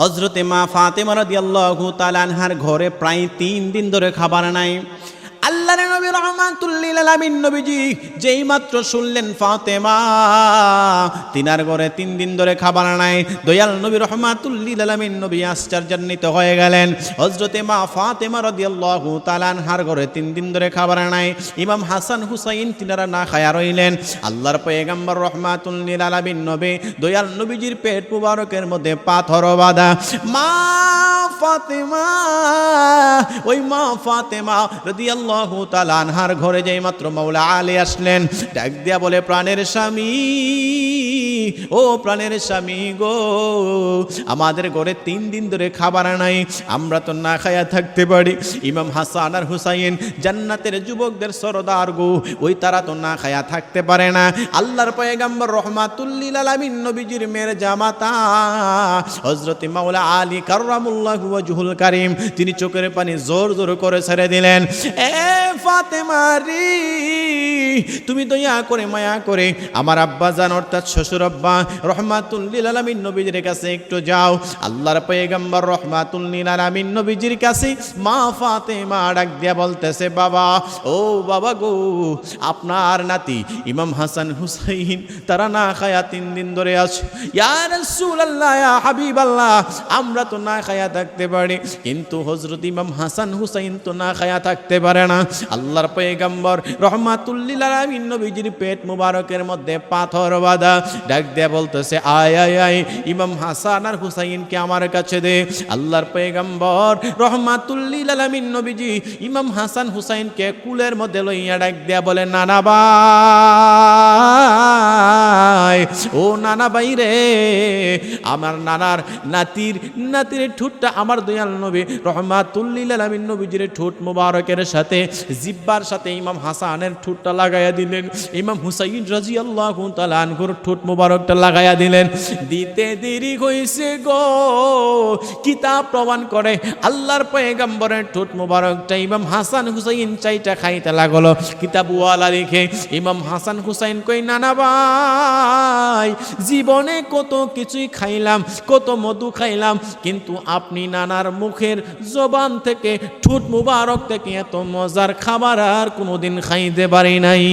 হজরতে মা ফাতেমা রাদিয়াল্লাহু তালানহার ঘরে প্রায় তিন দিন ধরে খাবার নাই। রহমাতুল্লিল আলামিন নবীজি, যেই মাত্র শুনলেন ফাতেমা, তিনার ঘরে তিন দিন ধরে খাবার নাই। দয়াল নবী রহমাতুল্লিল আলামিন নবী আশ্চর্যান্বিত হয়ে গেলেন। হজরতে মা ফাতেমা রাদিয়াল্লাহু তাআলা আনহার ঘরে তিন দিন ধরে খাবার নাই। ইমাম হাসান হুসাইন তিনারা না খায়া রইলেন। আল্লাহর পয়গম্বর রহমাতুল্লিল আলামিন নবী, দয়াল নবীজির পেট মুবারকের মধ্যে পাথর বাঁধা। মা ফাতেমা, ওই মা ফাতেমা রাদিয়াল্লাহু তাআলা আনহার ঘরে যেই মাত্র মৌলা আলী আসলেন ডাক দিয়া বলে প্রাণের স্বামী। ও প্রাণের স্বামী গো, আমাদের ঘরে তিন দিন ধরে খাবার নাই, আমরা তো না খায়া থাকতে পারি। ইমাম হাসান আর হুসাইন জান্নাতের যুবকদের সরদার গো, ওই তারা তো না খায়া থাকতে পারে না। আল্লাহর পয়গাম্বর রহমাতুল্লিল আলামিন নবীজির মেয়ের জামাতা হজরত মাওলা আলী কার্রামুল্লাহ ওয়াজহুল কারিম, তিনি চোখের পানি জোর জোর করে ছেড়ে দিলেন। এ ফাতেমা রে তুমি দয়া করে, মায়া করে। আমার আব্বা জান, অর্থাৎ শ্বশুর আব্বা রহমাতুল্লিল আলামিন নবীজির কাছে একটু যাও। আল্লাহর পয়গম্বর রহমাতুল্লিল আলামিন নবীজির কাছে, মা ফাতেমা ডাক দিয়া বলতেছে, বাবা, ও বাবা গো, আপনার নাতি ইমাম হাসান হুসাইন, তারা না খায়া তিন দিন ধরে আছে। আমরা তো না খায়া থাকতে পারি। কিন্তু হযরত ইমাম হাসান হুসাইন তো না খায়া থাকতে পারে না। আল্লাহর পয়গম্বর রহমাতুল্লিল আলামিন নবীজির পেট মুবারকের মধ্যে পাথর বাঁধা। ডাক দেয়া বলতেছে, আয় আয় আয়, ইমাম হাসান আর হুসাইনকে আমার কাছে দে। আল্লাহর পেগম্বর রহমাতুল্লিল আলামিন নবীজি ইমাম হাসান হুসাইনকে কুলের মধ্যে লইয়া ডাক দেয়া বলে, নানা ভাই ও নানা বাইরে আমার নানার নাতির নাতির ঠোঁটটা আমার দয়াল নবী, রহমাতুল্লিল নবীজির ঠোঁট মোবারকের সাথে, জিব্বার সাথে ইমাম হাসানের ঠোঁটটা লাগাইয়া দিলেন। ইমাম হুসাইন রাজি আল্লাহ তালানগুর ঠোঁট মোবারকটা লাগাইয়া দিলেন। দিতে দেরি হয়েছে গো। কিতাব প্রমাণ করে। আল্লাহর পয়গম্বরের ঠোঁট মুবারকটা ইমাম হাসান হুসাইন চাইটা খাইতে লাগল। কিতাব ওয়ালা লিখে, ইমাম হাসান হুসাইন কই, নানা ভাই, জীবনে কত কিছুই খাইলাম, কত মধু খাইলাম, কিন্তু আপনি নানার মুখের জবান থেকে, ঠোঁট মুবারক থেকে এত মজার খাবার আর কোনোদিন খাইতে পারি নাই।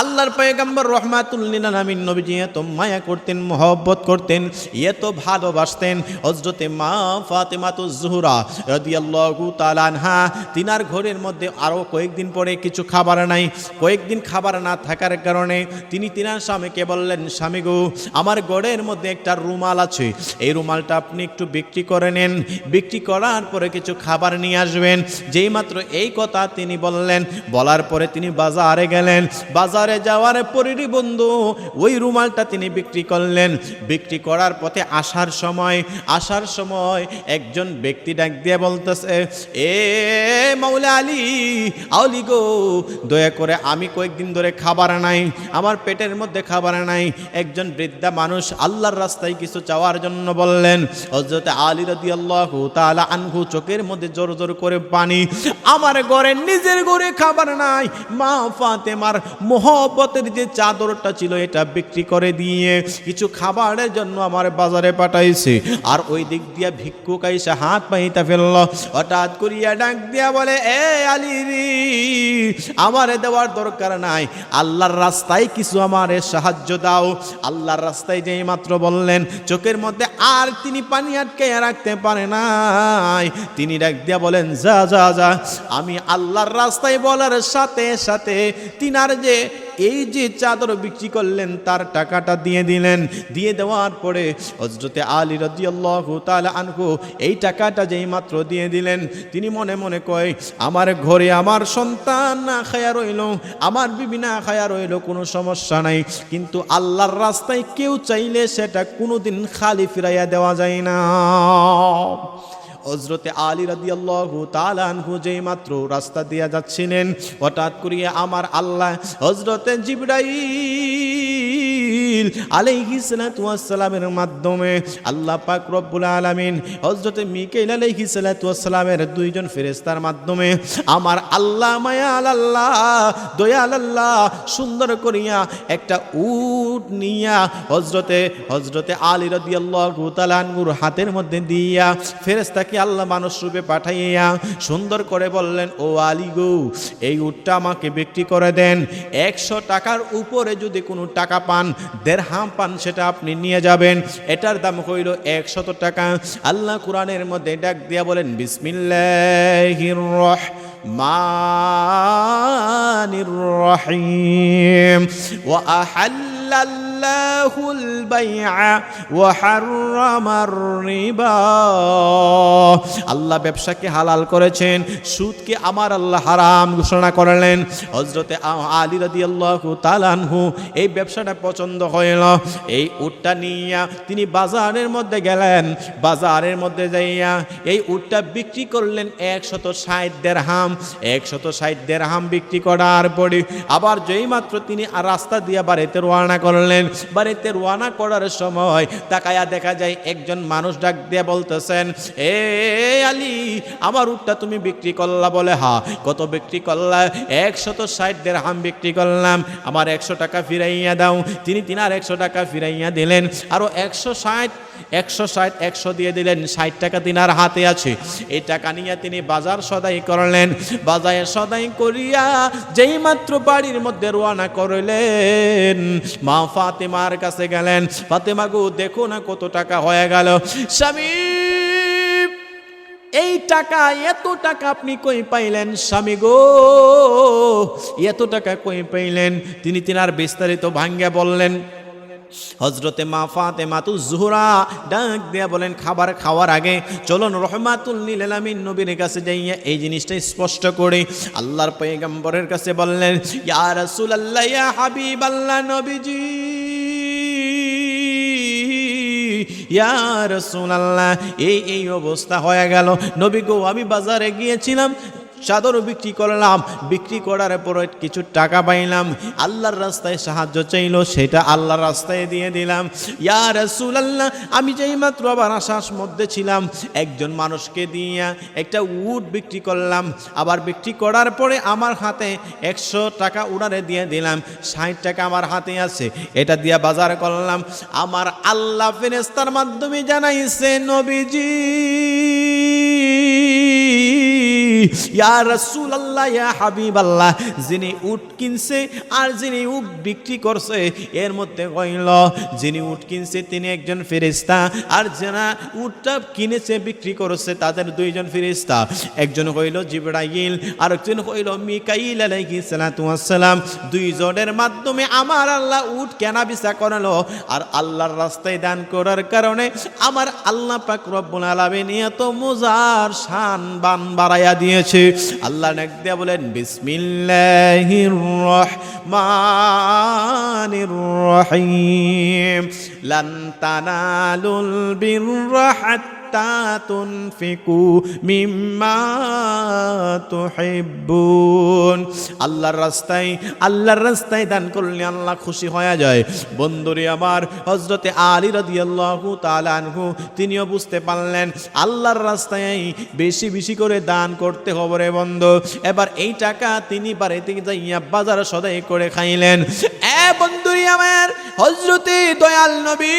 আল্লাহর পয়গম্বর রহমাতুল্লিল আলামিন নবীজি এত মায়া করতেন, মহব্বত করতেন, এত ভালোবাসতেন। হজরতে মা ফাতেমাতু জুহরা রাদিয়াল্লাহু তাআলা আনহা, তিনার ঘরের মধ্যে আরও কয়েকদিন পরে কিছু খাবার নাই। কয়েকদিন খাবার না থাকার কারণে তিনি তিনার স্বামীকে বললেন, স্বামী গো, আমার গড়ের মধ্যে একটা রুমাল আছে। এই রুমালটা আপনি একটু বিক্রি করে নেন। বিক্রি করার পরে কিছু খাবার নিয়ে আসবেন। যেই মাত্র এই কথা তিনি বললেন, বলার পরে তিনি বাজারে গেলেন। বাজারে যাওয়ার পরেরই বন্ধু, ওই রুমালটা তিনি বিক্রি করলেন। বিক্রি করার পথে আসার সময় আসার সময় একজন ব্যক্তি ডাক দিয়ে বলতেছে, এ মাওলা আলী, আলি গো, দয়া করে আমি কয়েকদিন ধরে খাবার নাই আমার পেটের মধ্যে খাবার নাই একজন বৃদ্ধা মানুষ আল্লাহর রাস্তায় কিছু চাওয়ার জন্য বললেন হজরত আলী রদি আল্লাহ তালা আনহু চোখের মধ্যে জোর জোর করে পানি, আমার ঘরে নিজের ঘরে খাবার নাই, মা ফাতেমার মোহব্বতের যে চাদরটা ছিল, এটা বিক্রি করে দিয়ে কিছু খাবারের জন্য আমার বাজারে পাঠাইছে। আর ওই দিক দিয়া ভিক্ষুক আইসা হাত পাইতা ফেলল। হঠাৎ করিয়া ডাক দিয়া বলে, এ আলী রে, আমারে দেওয়ার দরকার নাই। আল্লাহর রাস্তায় কিছু আমারে সাহায্য দাও। আল্লাহর রাস্তায় যেই মাত্র বললেন, চোখের মধ্যে আর তিনি পানি আটকে রাখতে পারে নাই। তিনি ডাক দিয়া বলেন, যা যা যা, আমি আল্লাহর রাস্তায় বলার সাথে সাথে তিনার যে এই যে চাদর বিক্রি করলেন, তার টাকাটা দিয়ে দিলেন। দিয়ে দেওয়ার পরে হজরতে আলী রাদিয়াল্লাহ তাআলা আনহু এই টাকাটা যেই মাত্র দিয়ে দিলেন, তিনি মনে মনে কয়, আমার ঘরে আমার সন্তান না খায়া রইল, আমার বিবি না খায়া রইল, কোনো সমস্যা নাই। কিন্তু আল্লাহর রাস্তায় কেউ চাইলে সেটা কোনোদিন খালি ফিরাইয়া দেওয়া যায় না। হজরতে আলী রাদিয়াল্লাহু তাআলা আনহু যেই মাত্র রাস্তা দিয়া যাচ্ছিলেন, হঠাৎ করিয়া আমার আল্লাহ হজরতে জিবরাইল জিবরিল আলাইহিস সালাতু ওয়াস সালামের মাধ্যমে আল্লাহ পাক রব্বুল আলামিন হযরত মিকাইল আলাইহিস সালাতু ওয়াস সালামের দুইজন ফেরেশতার মাধ্যমে আমার আল্লাহ মায়াল আল্লাহ, দয়াল আল্লাহ সুন্দর করিয়া একটা উট নিয়া হজরতে হজরতে আলী রাদিয়াল্লাহু তাআলা আনহুর হাতের মধ্যে দিয়া ফেরেশতাকে আল্লাহ মানুষ রূপে পাঠাইয়া সুন্দর করে বললেন, ও আলী গো, এই উটটা আমাকে বিক্রি করে দেন। একশো টাকার উপরে যদি কোনো টাকা পান দেড়হাম পান সেটা আপনি নিয়ে যাবেন। এটার দাম হইল একশত টাকা। আল্লাহ কোরআনের মধ্যে ডাক দিয়া বলেন, বিসমিল্লাহির রহমানির রহিম। ওয়া الله البيع وحرم الربا আল্লাহ ব্যবসাকে হালাল করেছেন সুদকে আমার আল্লাহ হারাম ঘোষণা করলেন হজরতে আলী রাদি আল্লাহ তালানহু এই ব্যবসাটা পছন্দ হইল এই উটটা নিয়া তিনি বাজারের মধ্যে গেলেন বাজারের মধ্যে যাইয়া এই উটটা বিক্রি করলেন একশত ষাট দেড়হাম একশত ষাট দেড়হাম বিক্রি করার পরে আবার যেই মাত্র তিনি আর রাস্তা দিয়ে বাড়িতে রওনা করলেন বাড়িতে রওনা করার সময় তাকায়া দেখা যায় একজন মানুষ ডাক দিয়ে বলতেছেন, এ আলী, আমার উটটা তুমি বিক্রি করলা বলে, হা, কত বিক্রি করলা? একশত ষাট দেড়হাম বিক্রি করলাম, আমার একশো টাকা ফিরাইয়া দাও। তিনি তিনার একশো টাকা ফিরাইয়া দিলেন আরও একশো ষাট একশো ষাট, একশো দিয়ে দিলেন, ষাট টাকা তিনার হাতে আছে। এই টাকা নিয়ে তিনি বাজার সদাই করলেন। বাজারে সদাই করিয়া যেই মাত্র বাড়ির মধ্যে রোয়ানা করলেন, মা ফাতেমার কাছে গেলেন। ফাতেমা গো, দেখো না কত টাকা হয়ে গেল। স্বামী, এই টাকা এত টাকা আপনি কই পাইলেন স্বামী গো? এত টাকা কই পাইলেন? তিনি তিনার বিস্তারিত ভাঙ্গে বললেন হজরতে মা ফাতে মাতু জুহরা ডাক দিয়া বলেন, খাবার খাওয়ার আগে চলুন রহমাতুল নীলামিন নবীর কাছে যাইয়া এই জিনিসটা স্পষ্ট করে। আল্লাহর পয়গম্বরের কাছে বললেন, ইয়া রাসূলুল্লাহ, ইয়া হাবিবাল্লাহ নবীজি, ইয়া রাসূলুল্লাহ, এই এই অবস্থা হয়ে গেল। নবী গো, আমি বাজারে গিয়েছিলাম চাদর বিক্রি করলাম, বিক্রি করার পরে কিছু টাকা পাইলাম। আল্লাহর রাস্তায় সাহায্য চাইল, সেটা আল্লাহর রাস্তায় দিয়ে দিলাম। ইয়া রসুল আল্লাহ আমি যেই মাত্র আবার আশাস মধ্যে ছিলাম, একজন মানুষকে দিয়া একটা উট বিক্রি করলাম। আবার বিক্রি করার পরে আমার হাতে একশো টাকা উড়ারে দিয়ে দিলাম, ষাট টাকা আমার হাতে আছে, এটা দিয়া বাজার করলাম। আমার আল্লাহ ফেরেস্তার মাধ্যমে জানাইছে, নবীজি ইয়া রসুল আল্লাহ, ইয়া হাবিব যিনি উট কিনছে আর যিনি উট বিক্রি করছে, এর মধ্যে কইল যিনি উট কিনছে তিনি একজন ফেরিস্তা আর যারা উটটা কিনেছে, বিক্রি করেছে, তাদের দুইজন ফেরিস্তা একজন হইল জিবরাইল আর একজন হইল মিকাইল আলাইহিস সালাতু ওয়াসসালাম দুইজনের মাধ্যমে আমার আল্লাহ উট কেনা বেচা করালো, আর আল্লাহর রাস্তায় দান করার কারণে আমার আল্লাহ পাক রব্বুল আলামিন এত মোজার শান বান বাড়াইয়া দিয়েছে। আল্লাহ নাক দিয়া বলেন বিসমিল্লাহির রহমানির রহিম লান তানালুল বিররা হাত্তা আল্লাহর রাস্তায় আল্লাহর রাস্তায় দান করলে আল্লাহ খুশি হয়ে যায়। বন্ধুরে আমার হজরতে আলী তিনিও বুঝতে পারলেন, আল্লাহর রাস্তায় বেশি বেশি করে দান করতে হবে রে বন্ধু। এবার এই টাকা তিনি বাড়িতে যাইয়া বাজার সদাই করে খাইলেন। এ বন্ধুরি আমার হজরতে দয়াল নবী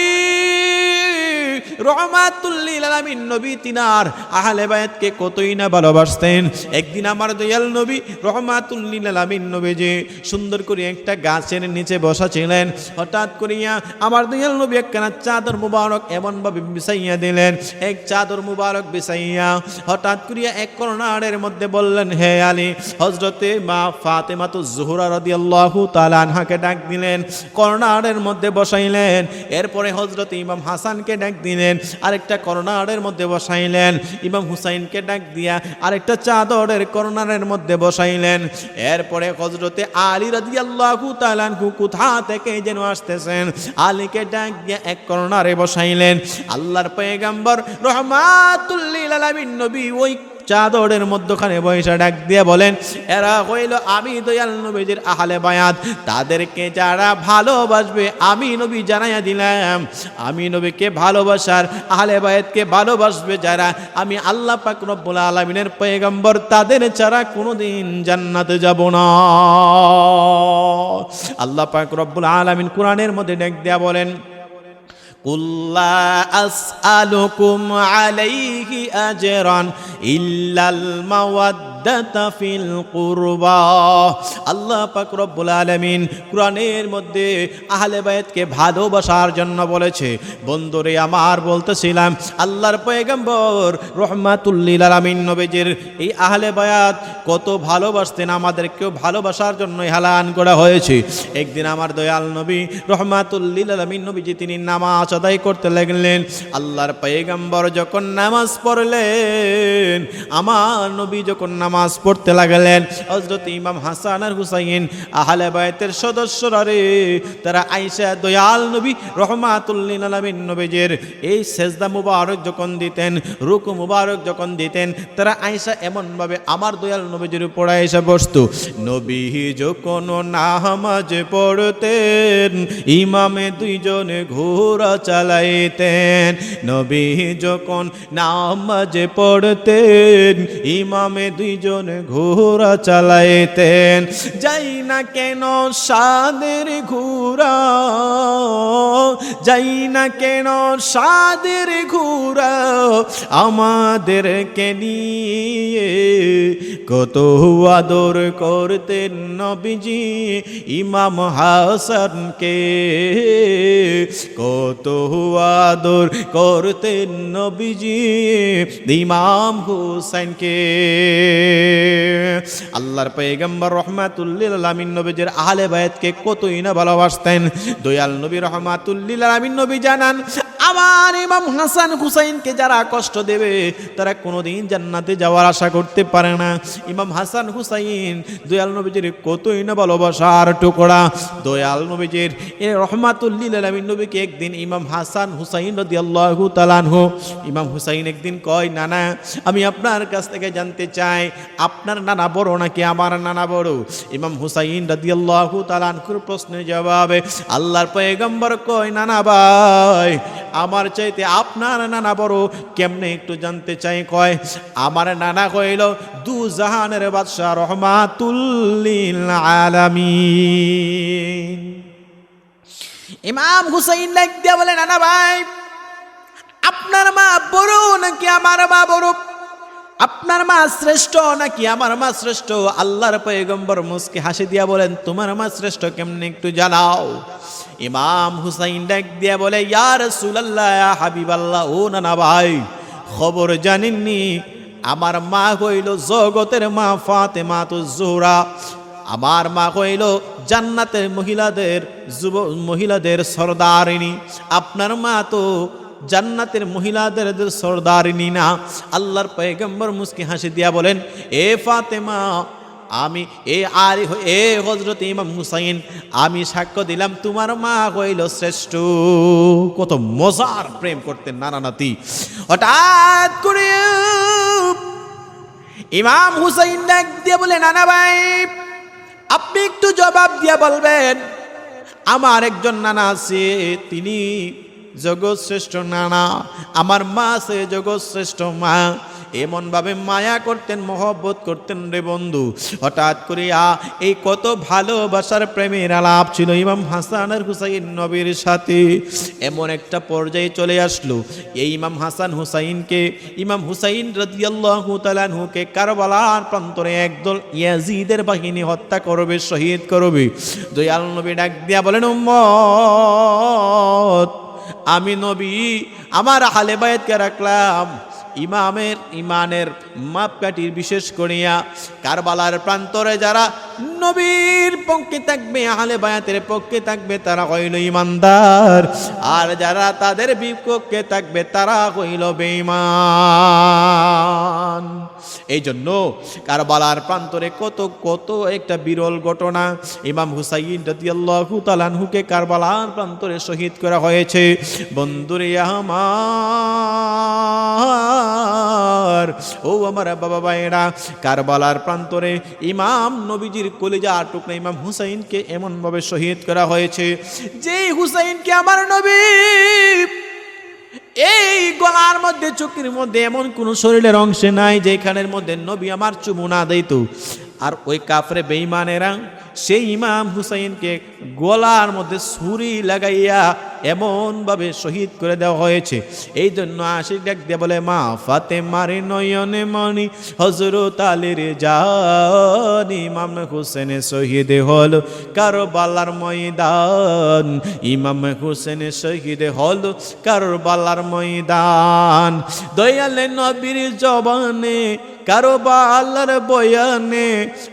রহমাতুল্লিল আলামিন নবী তিনার আহলে বায়াতকে কতই না ভালোবাসতেন। একদিন আমার দয়াল নবী রহমাতুল্লিল আলামিন নবী যে সুন্দর করে একটা গাছের নিচে বসা ছিলেন হঠাৎ করিয়া আমার দয়াল নবী একখানা চাদর মুবারক এমনভাবে বিছাইয়া দিলেন। এক চাদর মুবারক বিছাইয়া হঠাৎ করিয়া এক করোনারের মধ্যে বললেন, হে আলী হজরতে মা ফাতেমা তো জোহরা রাদিয়াল্লাহু তাআলা আনহাকে ডাক দিলেন। করোনারের মধ্যে বসাইলেন। এরপরে হজরত ইমাম হাসানকে ডাক দিলেন। আরেকটা করোনারের মধ্যে বসাইলেন। ইমাম হুসাইনকে ডাক দিয়া আরেকটা চাদরের কর্নারের মধ্যে বসাইলেন। এরপরে হজরতে আলী রাজি তাআলা আনহু কোথা থেকে যেন আসতেছেন? আলীকে ডাক দিয়া এক কর্নারে বসাইলেন। আল্লাহর পেগাম্বর রহমাতুল্লিল আলামিন নবী ওই চাদরের মধ্যখানে বৈশা ডাক দিয়ে বলেন, এরা হইল আমি দয়াল নবীজির আহলে বায়াত। তাদেরকে যারা ভালোবাসবে, আমি নবী জানাইয়া দিলাম। আমি নবীকে ভালোবাসার আহলে বায়াতকে ভালোবাসবে যারা। আমি আল্লাহ পাক রব্বুল আলামিনের পয়গম্বর, তাদের ছাড়া কোনোদিন জান্নাতে যাব না। আল্লাহ পাক রব্বুল আলামিন কোরআনের মধ্যে ডাক দেয়া বলেন قل لا أسألكم عليه أجرا إلا المودة মাদ্দাতাফিল কুরবা। আল্লাহ পাক রব্বুল আলামিন কুরআনের মধ্যে আহলে বায়াতকে ভালোবাসার জন্য বলেছে, বন্ধুরে আমার বলতেছিলাম, আল্লাহর পয়গম্বর রহমাতুল্লিল আলামিন নবীজির এই আহলে বায়াত কত ভালোবাসতেন, আমাদেরকেও ভালোবাসার জন্য হালান করা হয়েছে। একদিন আমার দয়াল নবী রহমাতুল্লিল আলামিন নবীজি তিনি নামাজ আদায় করতে লাগলেন। আল্লাহর পয়গম্বর যখন নামাজ পড়লেন, আমার নবী যখন নামাজ পড়তে লাগলেন। হজরত ইমাম হাসান আর হুসাইন আহলে বায়তের সদস্যরা রে, তারা আইসা দয়াল নবী রহমাতুল্লিল আলামিন নবীজের এই সেজদা মুবারক যখন দিতেন, রুকু মুবারক যখন দিতেন, তারা আইসা এমনভাবে আমার দয়াল নবীজির উপর আইসা বসতো। নবী যখন নামাজ পড়তেন, ইমামে দুইজনে ঘোরা চালাইতেন। নবী যখন নামাজ পড়তেন, ইমামে দুইজনে ঘোরা চালাইতেন। যাই না কেন সাদের ঘোরা যাই না কেন সাদের ঘোরা আমাদেরকে নিয়ে কত আদর করতেন নবীজি, ইমাম হাসানকে কত আদর করতেন নবীজি, ইমাম হুসাইনকে। আল্লাহর পেগম্বর রহমাতুল্লিল আলামিন নবীজের আহলে বায়াতকে কতই না ভালোবাসতেন। দয়াল নবী রহমাতুল্লিল আলামিন নবী জানান আমার ইমাম হাসান হুসাইনকে যারা কষ্ট দেবে, তারা কোনোদিন জান্নাতে যাওয়ার আশা করতে পারে না। ইমাম হাসান হুসাইন, দয়াল নবীজির কতই না ভালোবাসার টুকরা। দয়াল নবীজির এ রহমাতুল্লিল আলামিন নবীকে একদিন ইমাম হাসান হুসাইন রাদিয়াল্লাহু তাআলাহু ইমাম হুসাইন একদিন কয়, নানা, আমি আপনার কাছ থেকে জানতে চাই, আপনার নানা বড় নাকি আমার নানা বড়? ইমাম হুসাইন রাদিয়াল্লাহু তাআলাহুর প্রশ্নের জবাবে, আল্লাহর পয়গম্বর কয়, নানা ভাই আমার চাইতে আপনার নানা বড় কেমনে একটু জানতে চাই? কয়, আমার নানা কইল, দু জাহানের বাদশাহ রহমাতুল্লিল আলামিন। ইমাম হুসাইন লাগ দিয়া বলে, নানা ভাই, আপনার মা বড় নাকি আমার মা বড়? আপনার মা শ্রেষ্ঠ নাকি আমার মা শ্রেষ্ঠ? আল্লাহর পয়গম্বর মুসকে হাসি দিয়া বলেন, তোমার মা শ্রেষ্ঠ কেমনে একটু জানাও? ইমাম হুসাইন ডাক দিয়া বলে ইয়ার সুলাল্লাহ হাবিবাল্লাহ, ও নানা ভাই, খবর জানেননি? আমার মা কইল জগতের মা ফাতে মা তো জোহরা। আমার মা কইল জান্নাতের মহিলাদের, যুব মহিলাদের সর্দারিনী। আপনার মা তো জান্নাতের মহিলাদের সর্দারিনী না আল্লাহর পয়গম্বর মুসকি হাসি দিয়া বলেন, এ ফাতেমা, আমি, এ আর এ হজরত ইমাম হুসাইন, আমি সাক্ষ্য দিলাম, তোমার মা হইল শ্রেষ্ঠ। কত মজার প্রেম করতেন নানা নাতি। হঠাৎ করে ইমাম হুসাইন ডাক দিয়ে বলে, নানা ভাই, আপনি একটু জবাব দিয়ে বলবেন, আমার একজন নানা আছে, তিনি জগৎশ্রেষ্ঠ নানা, আমার মা আছে জগৎশ্রেষ্ঠ মা। এমনভাবে মায়া করতেন, মহব্বত করতেন রে বন্ধু। হঠাৎ করিয়া এই কত ভালোবাসার প্রেমের আলাপ ছিল ইমাম হাসান আর হুসাইন নবীর সাথে। এমন একটা পর্যায়ে চলে আসলো। এই ইমাম হাসান হুসাইনকে, ইমাম হুসাইন তাআলাহুকে কারবালার প্রান্তরে একদল ইয়াজিদের বাহিনী হত্যা করবে, শহীদ করবে। দয়াল নবী ডাক দিয়া বলেন, উম্মত আমি নবী আমার হালে বায়াতকে রাখলাম। ইমামের ইমানের মাপকাঠির বিশেষ করিয়া কারবালার প্রান্তরে যারা নবীর পক্ষে থাকবে, আহলে বায়াতের পক্ষে থাকবে, তারা হইল ইমানদার আর যারা তাদের বিপক্ষে থাকবে, তারা হইল বেঈমান। এই জন্য কারবালার প্রান্তরে কত কত একটা বিরল ঘটনা। ইমাম হুসাইন রাদিয়াল্লাহু তাআলাহুকে কারবালার প্রান্তরে শহীদ করা হয়েছে। বন্ধুরে আমার, ও আমার বাবা ভাইরা কারবালার প্রান্তরে ইমাম নবীজির কলিজা টুকরা ইমাম হুসাইনকে এমনভাবে শহীদ করা হয়েছে, যেই হুসাইনকে আমার নবী এই গলার মধ্যে চুক্তির মধ্যে এমন কোন শরীরের অংশে নাই যেখানের মধ্যে নবী আমার চুমু না দিত। আর ওই কাফরে বেঈমানেরা সেই ইমাম হুসাইনকে গলার মধ্যে ছুরি লাগাইয়া এমনভাবে শহীদ করে দেওয়া হয়েছে। এই জন্য আশিক ডাক বলে, মা ফাতে মারে নয়নে মণি হজরত আলীর জান, ইমাম হুসেনে শহীদ হল কারও বালার ময়দান, ইমাম হুসেনে শহীদ হল কারও বালার ময়দান। দয়ালে নবীর জবানে কারও বা আল্লাহর বয়ানে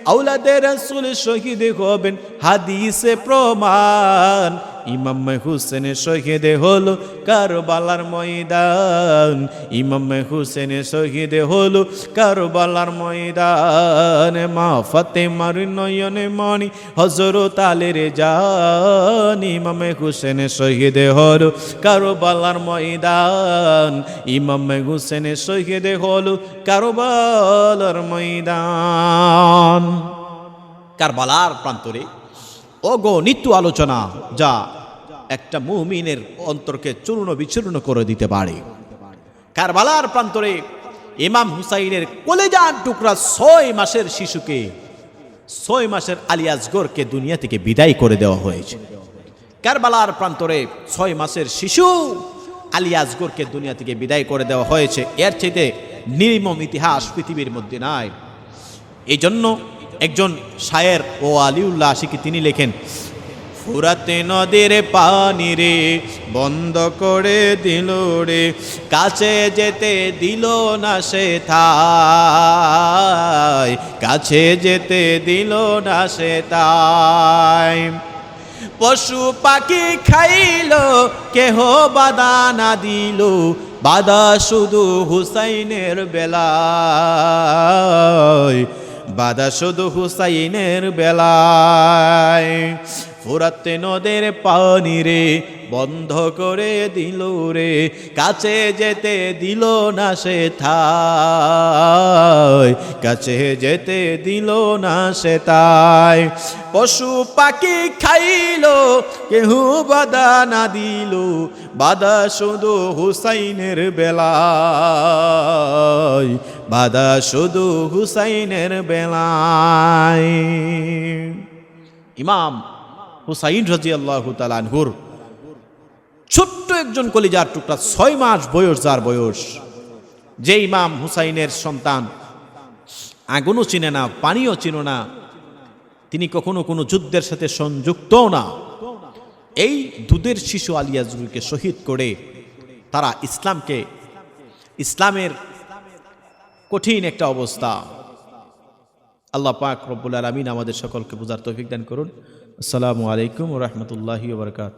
আউলাদের রসুল শহীদ হবেন হাদিসে প্রমাণ। ইমাম হুসেন শহীদ হলো কারবালার ময়দান। ইমাম হুসেন শহীদ হলো কারবালার ময়দান। মা ফতে মার নয়নে মণি হজরত আলের জান। ইমাম হুসেন শহীদ হলো কারবালার ময়দান। ইমাম হুসেন শহীদ হলো কারবালার ময়দান। কারবালার প্রান্তরে অগণিত আলোচনা যা একটা মুমিনের অন্তরকে চূর্ণ বিচূর্ণ করে দিতে পারে। কারবালার প্রান্তরে ইমাম হুসাইনের কলেজান টুকরা ছয় মাসের শিশুকে, ছয় মাসের আলিয়াজগরকে দুনিয়া থেকে বিদায় করে দেওয়া হয়েছে। কারবালার প্রান্তরে ছয় মাসের শিশু আলিয়াজগরকে দুনিয়া থেকে বিদায় করে দেওয়া হয়েছে। এর চাইতে নির্মম ইতিহাস পৃথিবীর মধ্যে নাই। এই জন্য একজন শায়ের ও আলিউল্লাহ আশিকি তিনি লেখেন, ফুরাতে নদীর পানি রে, বন্ধ করে দিল রে, কাছে যেতে দিল না সে থাই কাছে যেতে দিল না সে তাই পশু পাখি খাইল, কেহ বাধা না দিল বাধা শুধু হুসাইনের বেলায়। বাধা শুধু হুসাইনের বেলায়। ফুরাতে নদের পানি রে বন্ধ করে দিল রে, কাছে যেতে দিল না সে থাই কাছে যেতে দিল না সে তাই। পশু পাখি খাইল, কেহু বাদা না দিল, বাধা শুধু হুসাইনের বেলায়। বাধা শুধু হুসাইনের বেলায়। ইমাম হুসাইন রাজি আল্লাহ তালানহুর ছোট্ট একজন কলিজার টুকরা, ছয় মাস বয়স যার বয়স। যে ইমাম হুসাইনের সন্তান, আগুনও চিনে না, পানিও চিনো না, তিনি কখনো কোনো যুদ্ধের সাথে সংযুক্তও না। এই দুধের শিশু আলিয়াজুলকে শহীদ করে তারা ইসলামকে, ইসলামের কঠিন একটা অবস্থা। আল্লাহ পাক রব্বুল আলমিন আমাদের সকলকে বোঝার তৌফিক দান করুন। আসসালামু আলাইকুম রহমতুল্লাহি বারকাত